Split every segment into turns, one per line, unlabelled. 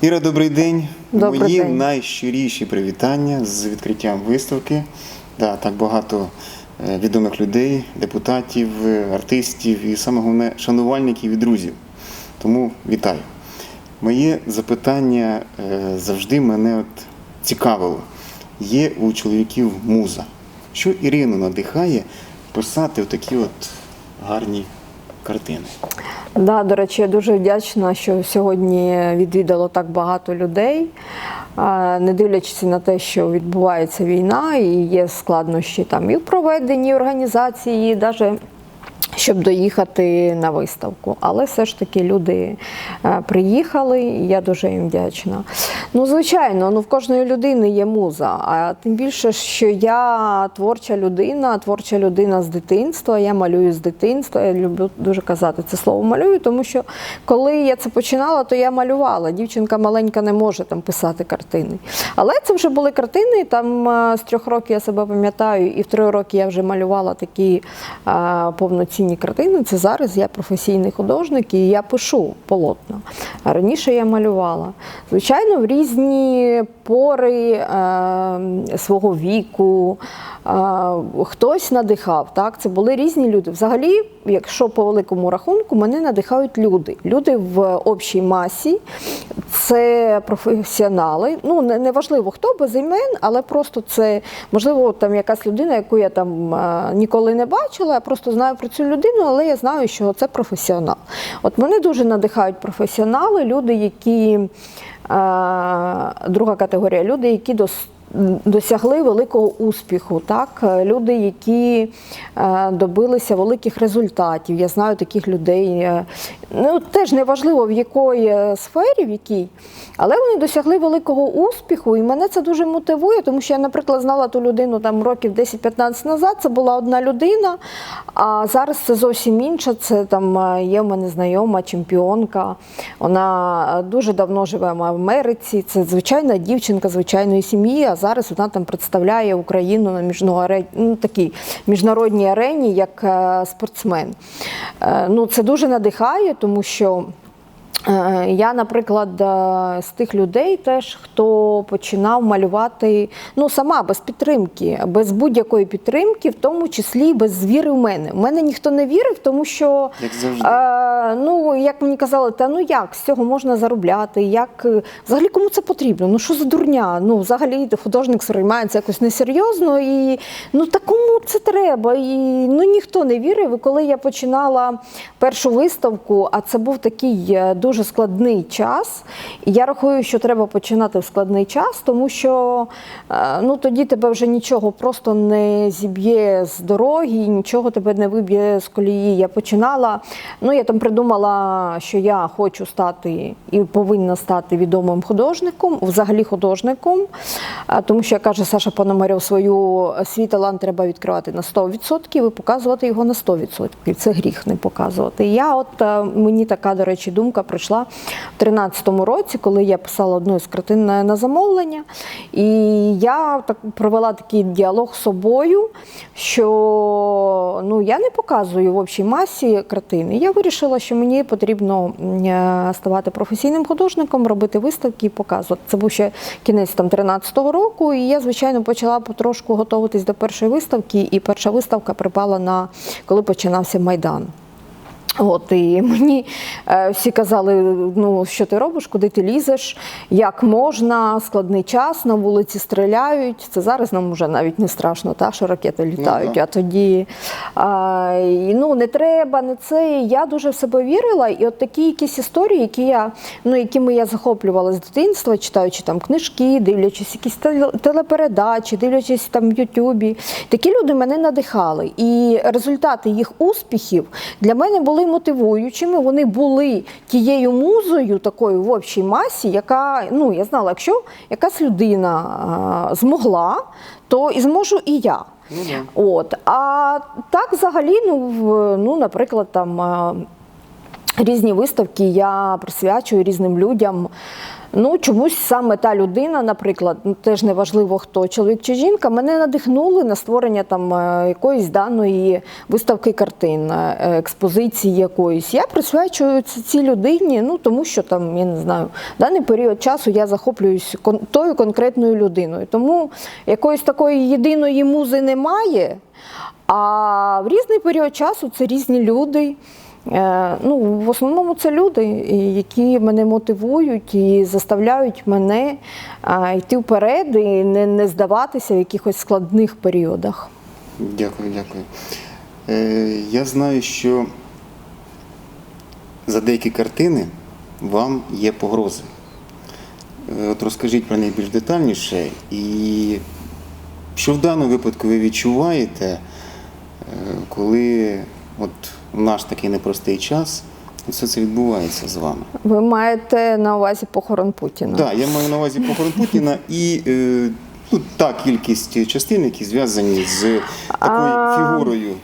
Іра, добрий день.
Добрий
Мої
день.
найщиріші привітання з відкриттям виставки. Да, так багато е, відомих людей, депутатів, артистів і саме головне шанувальників і друзів. Тому вітаю. Моє запитання е, завжди мене от цікавило. Є у чоловіків муза. Що Ірину надихає писати такі от гарні картини?
Да, до речі, я дуже вдячна, що сьогодні відвідало так багато людей. Не дивлячись на те, що відбувається війна, і є складнощі там і в проведенні організації, і навіть щоб доїхати на виставку. Але все ж таки люди е, приїхали, і я дуже їм вдячна. Ну, звичайно, ну в кожної людини є муза. А тим більше, що я творча людина, творча людина з дитинства. Я малюю з дитинства. Я люблю дуже казати це слово малюю, тому що коли я це починала, то я малювала. Дівчинка маленька не може там писати картини. Але це вже були картини. Там е, з трьох років я себе пам'ятаю, і в три роки я вже малювала такі е, повноцінні картини. Це зараз я професійний художник і я пишу полотна. А раніше я малювала. Звичайно, в різні пори е, свого віку. е, Хтось надихав, так це були різні люди. Взагалі, якщо по великому рахунку, мене надихають люди. Люди в общій масі, це професіонали. Ну не, не хто без імен, але просто це можливо там якась людина, яку я там е, ніколи не бачила. Я просто знаю про цю людину, але я знаю, що це професіонал. От мене дуже надихають професіонали, люди, які е, друга категорія, люди, які дос, досягли великого успіху, так Е, люди, які е, добилися великих результатів. Я знаю таких людей. е, Ну теж не важливо в якої сфері, в якій, але вони досягли великого успіху, і мене це дуже мотивує, тому що я, наприклад, знала ту людину там років 10-15 назад. Це була одна людина, а зараз це зовсім інша. Це там є в мене знайома чемпіонка. Вона дуже давно живе в Америці. Це звичайна дівчинка звичайної сім'ї. А зараз вона там представляє Україну на міжнародній, ну, такій міжнародній арені як е, спортсмен. Е, Ну, це дуже надихає, тому що. Е, Я, наприклад, е, з тих людей, теж хто починав малювати ну сама без підтримки, без будь-якої підтримки, в тому числі без віри в мене. У мене ніхто не вірив, тому що
Як завжди.
е, ну як мені казали, та ну як з цього можна заробляти? Як е, взагалі кому це потрібно? Ну що за дурня? Ну взагалі художник сприймається якось несерйозно і ну та кому це треба? І ну ніхто не вірив. І коли я починала першу виставку, а це був такий е, дуже складний час. І я рахую, що треба починати в складний час, тому що е, ну тоді тебе вже нічого просто не зіб'є з дороги, нічого тебе не виб'є з колії. Я починала. Ну я там придумала, що я хочу стати і повинна стати відомим художником, взагалі художником. Тому що як каже Саша Пономарьов, свою свій талант треба відкривати на 100% і показувати його на 100%. Це гріх не показувати. Я, от е, мені така, до речі, думка прийшла в 13-му році, коли я писала одну з картин на, на замовлення. І я так провела такий діалог з собою, що ну я не показую в общій масі картини. Я вирішила, що мені потрібно е, ставати професійним художником, робити виставки і показувати. Це був ще кінець там 13-го року, і я, звичайно, почала потрошку готуватись до першої виставки, і перша виставка припала на коли починався Майдан. От і мені е, всі казали, ну що ти робиш, куди ти лізеш, як можна, складний час, на вулиці стріляють. Це зараз нам вже навіть не страшно, та, що ракети літають.
да.
А тоді а, і, ну, не треба, не це. Я дуже в себе вірила. І от такі якісь історії, які я, ну, якими я захоплювала з дитинства, читаючи там книжки, дивлячись якісь теле- телепередачі, дивлячись там в Ютубі. Такі люди мене надихали. І результати їх успіхів для мене були мотивуючими. Вони були тією музою, такою в общій масі, яка, ну, я знала, якщо якась людина а, змогла, то і зможу і я.
Ну, да.
От. А так взагалі, ну, в- ну наприклад, там. Різні виставки я присвячую різним людям. Ну, чомусь саме та людина, наприклад, ну, теж неважливо хто, чоловік чи жінка, мене надихнули на створення там е, якоїсь даної виставки картин, е, експозиції якоїсь. Я присвячую цій людині, ну тому що там, я не знаю, даний період часу я захоплююсь тою конкретною людиною. Тому якоїсь такої єдиної музи немає. А в різний період часу це різні люди. Е, Ну, в основному це люди, які мене мотивують і заставляють мене йти вперед і не, не здаватися в якихось складних періодах.
Дякую, дякую. Е, я знаю, що за деякі картини вам є погрози. Е, От розкажіть про них більш детальніше. І що в даному випадку ви відчуваєте, е, коли от в наш такий непростий час все це відбувається з вами?
Ви маєте на увазі похорон Путіна?
Так, я маю на увазі похорон Путіна і е, ну, та кількість частин, які зв'язані з такою
А,
фігурою.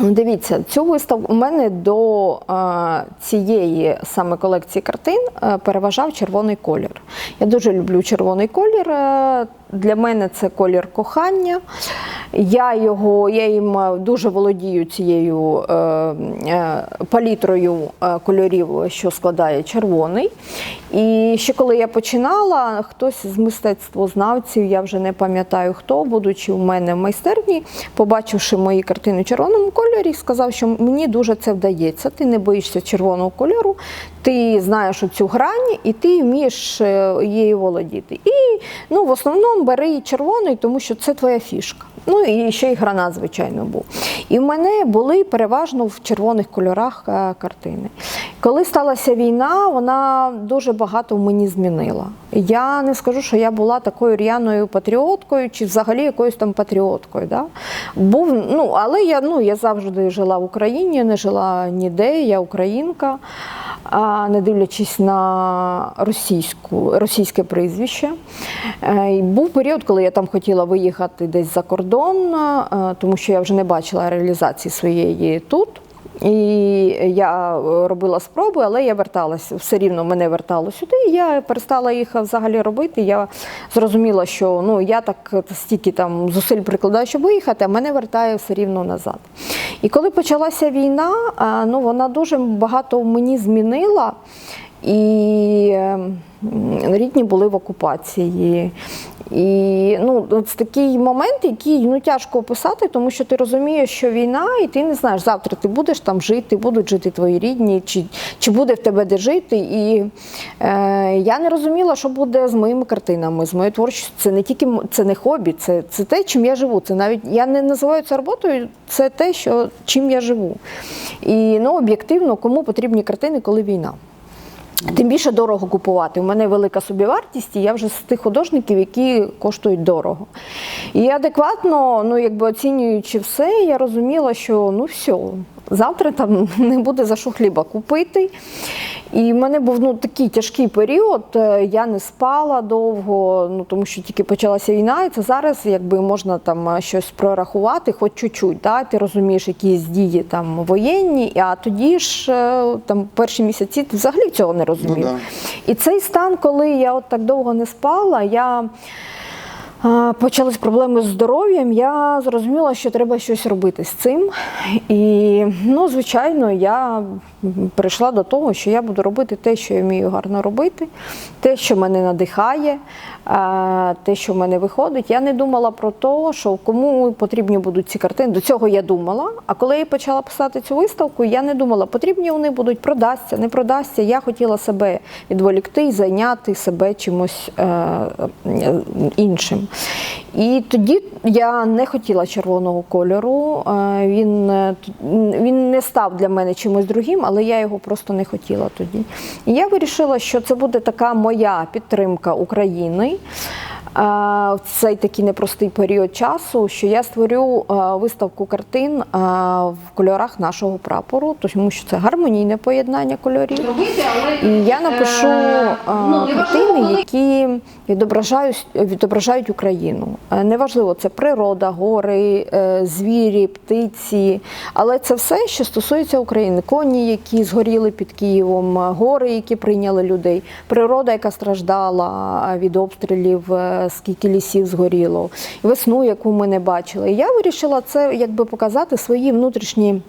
Ну, Дивіться, цю виставку у мене до е, цієї саме колекції картин е, переважав червоний колір. Я дуже люблю червоний колір. е, Для мене це колір кохання. Я його, я їм дуже володію цією е, е, палітрою е, кольорів, що складає червоний. І ще коли я починала, хтось з мистецтвознавців, я вже не пам'ятаю хто, будучи у мене в майстерні, побачивши мої картини в червоному кольорі, сказав, що мені дуже це вдається. Ти не боїшся червоного кольору, ти знаєш цю грань і ти вмієш е, її володіти. І ну, в основному бери червоний, тому що це твоя фішка. Ну і ще й гранат, звичайно, був. І в мене були переважно в червоних кольорах е, картини. Коли сталася війна, вона дуже багато в мені змінила. Я не скажу, що я була такою р'яною патріоткою чи взагалі якоюсь там патріоткою. Да? Був, ну, але я, ну, я завжди жила в Україні, не жила ніде, я українка, не дивлячись на російську, російське прізвище. Е, Був період, коли я там хотіла виїхати десь за кордон, е, тому що я вже не бачила реалізації своєї тут. І я е, робила спроби, але я верталася, все рівно мене вертало сюди. і Я перестала їх взагалі робити. Я зрозуміла, що ну я так стільки там зусиль прикладаю, щоб виїхати, а мене вертає все рівно назад. І коли почалася війна, ну вона дуже багато мені змінила. І е, рідні були в окупації. І ну, от такий момент, який ну, тяжко описати, тому що ти розумієш, що війна, і ти не знаєш, завтра ти будеш там жити, будуть жити твої рідні, чи, чи буде в тебе де жити. І е, я не розуміла, що буде з моїми картинами, з моєю творчістю. Це не тільки це не хобі, це, це те, чим я живу. Це навіть я не називаю це роботою, це те, що, чим я живу. І ну, об'єктивно, кому потрібні картини, коли війна. Тим більше дорого купувати. У мене велика собівартість, і я вже з тих художників, які коштують дорого. І адекватно, ну якби оцінюючи все, я розуміла, що ну все, завтра там не буде за що хліба купити. І в мене був ну, такий тяжкий період. е, Я не спала довго, ну тому що тільки почалася війна, і це зараз якби можна там е, щось прорахувати, хоч чуть-чуть. Да? Ти розумієш якісь дії там воєнні, а тоді ж е, там перші місяці ти взагалі цього не розумів.
Ну, да.
І цей стан, коли я от так довго не спала, я почались проблеми з здоров'ям, я зрозуміла, що треба щось робити з цим. І, ну, звичайно, я прийшла до того, що я буду робити те, що я вмію гарно робити, те, що мене надихає, те, що в мене виходить. Я не думала про те, що кому потрібні будуть ці картини. До цього я думала. А коли я почала писати цю виставку, я не думала, потрібні вони будуть, продасться, не продасться. Я хотіла себе відволікти зайняти себе чимось е, іншим. І тоді я не хотіла червоного кольору. Е, Він, е, він не став для мене чимось другим, але я його просто не хотіла тоді. І я вирішила, що це буде така моя підтримка України. В цей такий непростий період часу, що я створю виставку картин в кольорах нашого прапору, тому що це гармонійне поєднання кольорів. І я напишу е, картини, які відображають, відображають Україну. Е, Неважливо, це природа, гори, е, звірі, птиці, але це все, що стосується України. Коні, які згоріли під Києвом, гори, які прийняли людей, природа, яка страждала від обстрілів, скільки лісів згоріло, весну, яку ми не бачили. І я вирішила це якби показати свої внутрішні.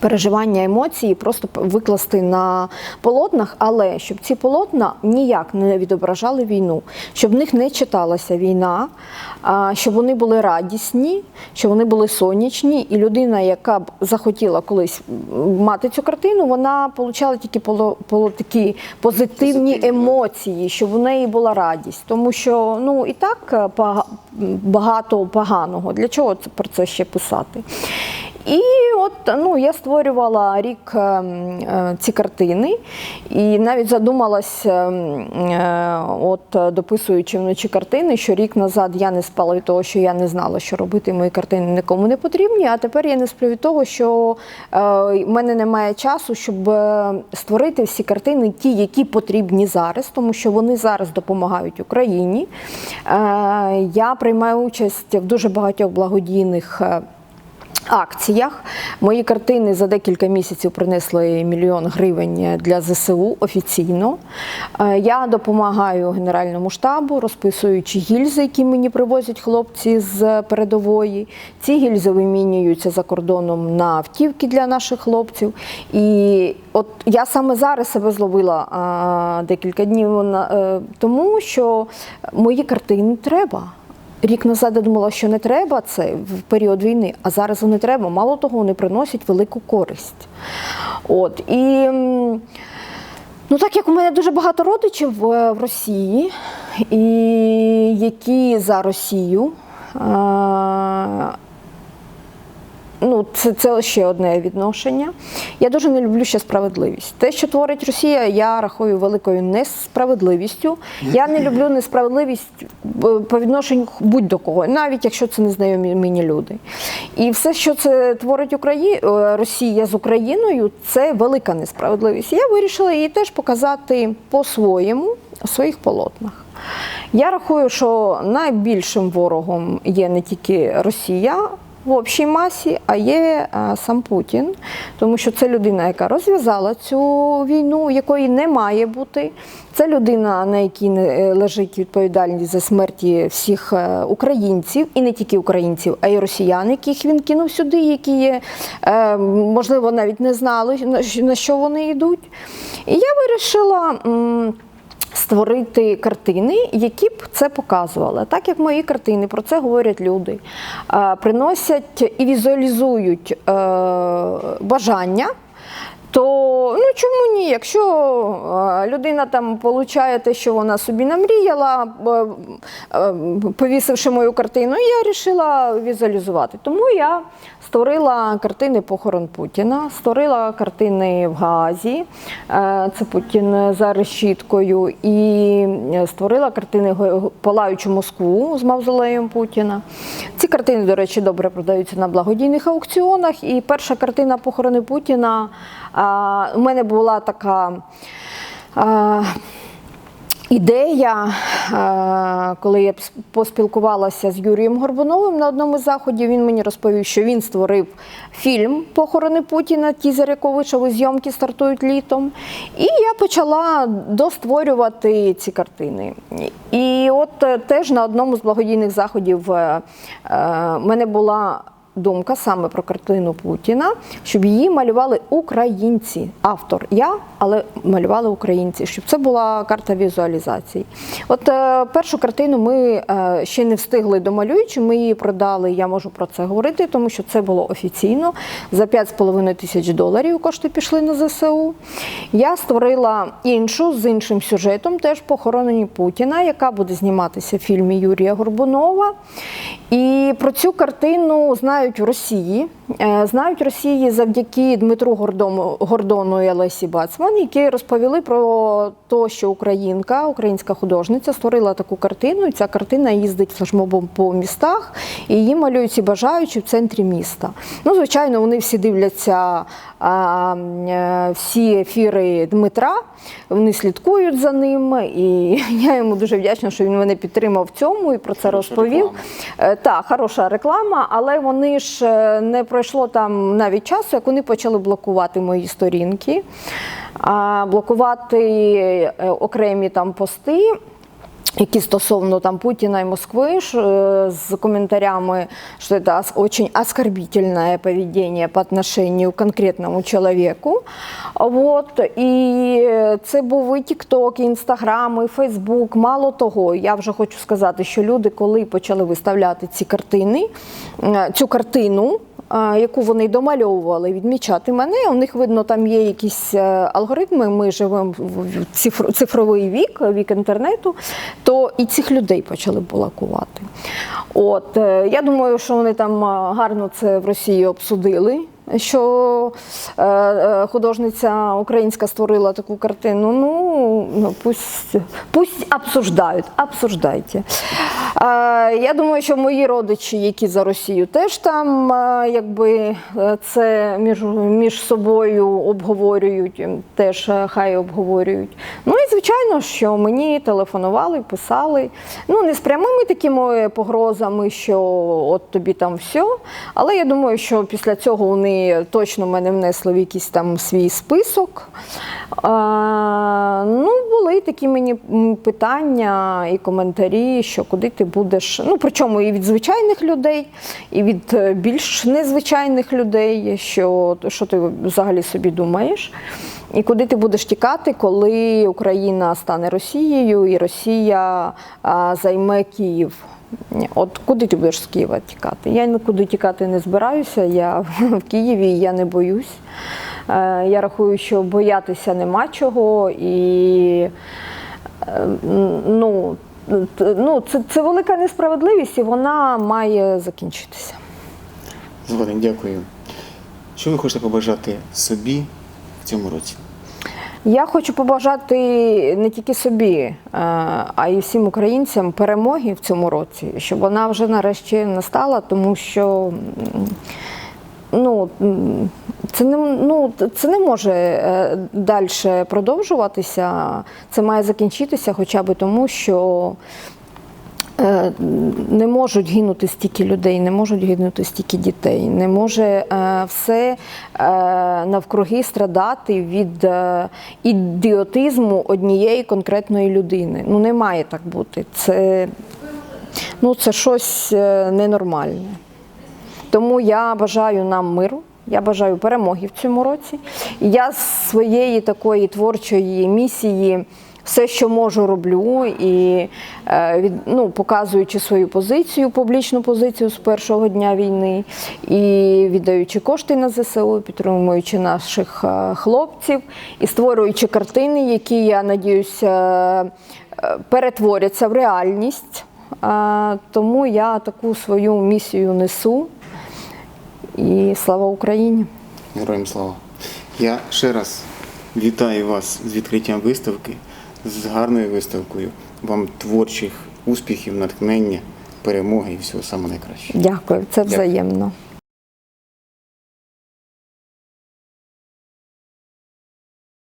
Переживання емоції просто викласти на полотнах, але щоб ці полотна ніяк не відображали війну, щоб в них не читалася війна, щоб вони були радісні, щоб вони були сонячні, і людина, яка б захотіла колись мати цю картину, вона отримала тільки поло, поло, такі позитивні емоції, щоб в неї була радість. Тому що ну і так е, багато поганого. Для чого це про це ще писати? І от ну, я створювала рік е, е, ці картини, і навіть задумалась, е, от дописуючи вночі картини, що рік назад я не спала від того, що я не знала, що робити, мої картини нікому не потрібні. А тепер я не сплю від того, що в мене немає часу, щоб створити всі картини, ті, які потрібні зараз, тому що вони зараз допомагають Україні. Я приймаю участь в дуже багатьох благодійних. Е, акціях. Мої картини за декілька місяців принесли мільйон гривень для ЗСУ офіційно. Е, Я допомагаю Генеральному штабу, розписуючи гільзи, які мені привозять хлопці з передової. Ці гільзи вимінюються за кордоном на автівки для наших хлопців. І от я саме зараз себе зловила декілька днів е, тому, що мої картини треба. Рік назад я думала, що не треба це в період війни, а зараз вони треба. Мало того, вони приносять велику користь. От і ну так як у мене дуже багато родичів е, в Росії, і які за Росію. Ну, це, це ще одне відношення. Я дуже не люблю ще справедливість. Те, що творить Росія, я рахую великою несправедливістю. Я не люблю несправедливість е, по відношенню будь-до кого, навіть якщо це незнайомі мені люди. І все, що це творить Украї... е, Росія з Україною, це велика несправедливість. Я вирішила її теж показати по-своєму у своїх полотнах. Я рахую, що найбільшим ворогом є не тільки Росія в общій масі, а є е, сам Путін, тому що це людина, яка розв'язала цю війну, якої не має бути. Це людина, на якій е, лежить відповідальність за смерті всіх е, українців, і не тільки українців, а й росіян, яких він кинув сюди, які є, можливо, навіть не знали, на що вони йдуть. І я вирішила. Створити картини, які б це показували. Так як мої картини, про це говорять люди, е, приносять і візуалізують е, бажання. То ну чому ні? Якщо е, людина там получає те, що вона собі намріяла, повісивши мою картину, я вирішила візуалізувати. Тому я створила картини похорон Путіна, створила картини в Газі, е, це Путін за решіткою, і створила картини Палаючу Москву з мавзолеєм Путіна. Ці картини, до речі, добре продаються на благодійних аукціонах. І перша картина похорони Путіна у мене була така. Ідея, е, коли я поспілкувалася з Юрієм Горбуновим на одному з заходів, він мені розповів, що він створив фільм Похорони Путіна, тізер якого вийшов, зйомки стартують літом. І я почала достворювати ці картини. І от е, теж на одному з благодійних заходів е, в мене була думка саме про картину Путіна, щоб її малювали українці. Автор я, але малювали українці, щоб це була карта візуалізації. От е, першу картину ми е, ще не встигли домалюючи, ми її продали. Я можу про це говорити, тому що це було офіційно. За 5,5 тисяч доларів кошти пішли на ЗСУ. Я створила іншу з іншим сюжетом, теж похоронені Путіна, яка буде зніматися в фільмі Юрія Горбунова. І про цю картину знають Росії. е, знають Росії завдяки Дмитру Гордону, Гордону і Олесі Бацман, які розповіли про те, що українка, українська художниця, створила таку картину. І ця картина їздить флешмобом по містах, і її малюють всі бажаючі в центрі міста. Ну, звичайно, вони всі дивляться а, е, всі ефіри Дмитра, вони слідкують за ним, і я йому дуже вдячна, що він мене підтримав в цьому і про це
Хороша
розповів.
реклама.
Е, Так, хороша реклама, але вони ж е, не пройшло там навіть часу, як вони почали блокувати мої сторінки, блокувати е, окремі там пости. Які стосовно там Путіна і Москви е, з коментарями, що це ос- очень оскорбительное поведение по отношению к конкретному человеку. Вот. І це був і TikTok, і Instagram, і Facebook. Мало того, я вже хочу сказати, що люди, коли почали виставляти ці картини, е, цю картину. Яку вони домальовували, відмічати мене. У них видно, там є якісь е, алгоритми. Ми живемо в цифровий вік, вік інтернету, то і цих людей почали блокувати. От е, я думаю, що вони там гарно це в Росії обсудили. Що е, е, художниця українська створила таку картину. Ну, ну пусть, пусть обсуждають, обсуждайте. Я думаю, що мої родичі, які за Росію, теж там е, якби це між, між собою обговорюють, теж хай обговорюють. Ну і звичайно, що мені телефонували, писали. Ну, не з прямими такими погрозами, що от тобі там все. Але я думаю, що після цього вони точно мене внесли в якийсь там свій список. Ну, були такі мені питання і коментарі, що куди ти будеш. Ну, причому і від звичайних людей, і від е, більш незвичайних людей, що, що ти взагалі собі думаєш. І куди ти будеш тікати, коли Україна стане Росією і Росія займе Київ? От куди ти будеш з Києва тікати? Я нікуди тікати не збираюся. Я в Києві, я не боюсь. Е, Я рахую, що боятися нема чого, і е, ну, ну, це, це велика несправедливість, і вона має закінчитися.
Згоден, дякую. Що ви хочете побажати собі в цьому році?
Я хочу побажати не тільки собі, е, а й всім українцям перемоги в цьому році, щоб вона вже нарешті настала, тому що ну, це не, ну, це не може далі продовжуватися. Це має закінчитися хоча б тому, що Е, не можуть гинути стільки людей, не можуть гинути стільки дітей, не може е, все е, навкруги страдати від е, ідіотизму однієї конкретної людини. Ну не має так бути. Це, ну, це щось е, ненормальне. Тому я бажаю нам миру. Я бажаю перемоги в цьому році. Я з своєї такої творчої місії все, що можу, роблю, і е, ну, показуючи свою позицію, публічну позицію з першого дня війни, і віддаючи кошти на ЗСУ, підтримуючи наших е, хлопців і створюючи картини, які я надіюся е, перетворяться в реальність. Тому я таку свою місію несу. І слава Україні!
Героям слава. Я ще раз вітаю вас з відкриттям виставки, з гарною виставкою. Вам творчих успіхів, натхнення, перемоги і всього самого найкращого.
Дякую, це
Дякую.
взаємно.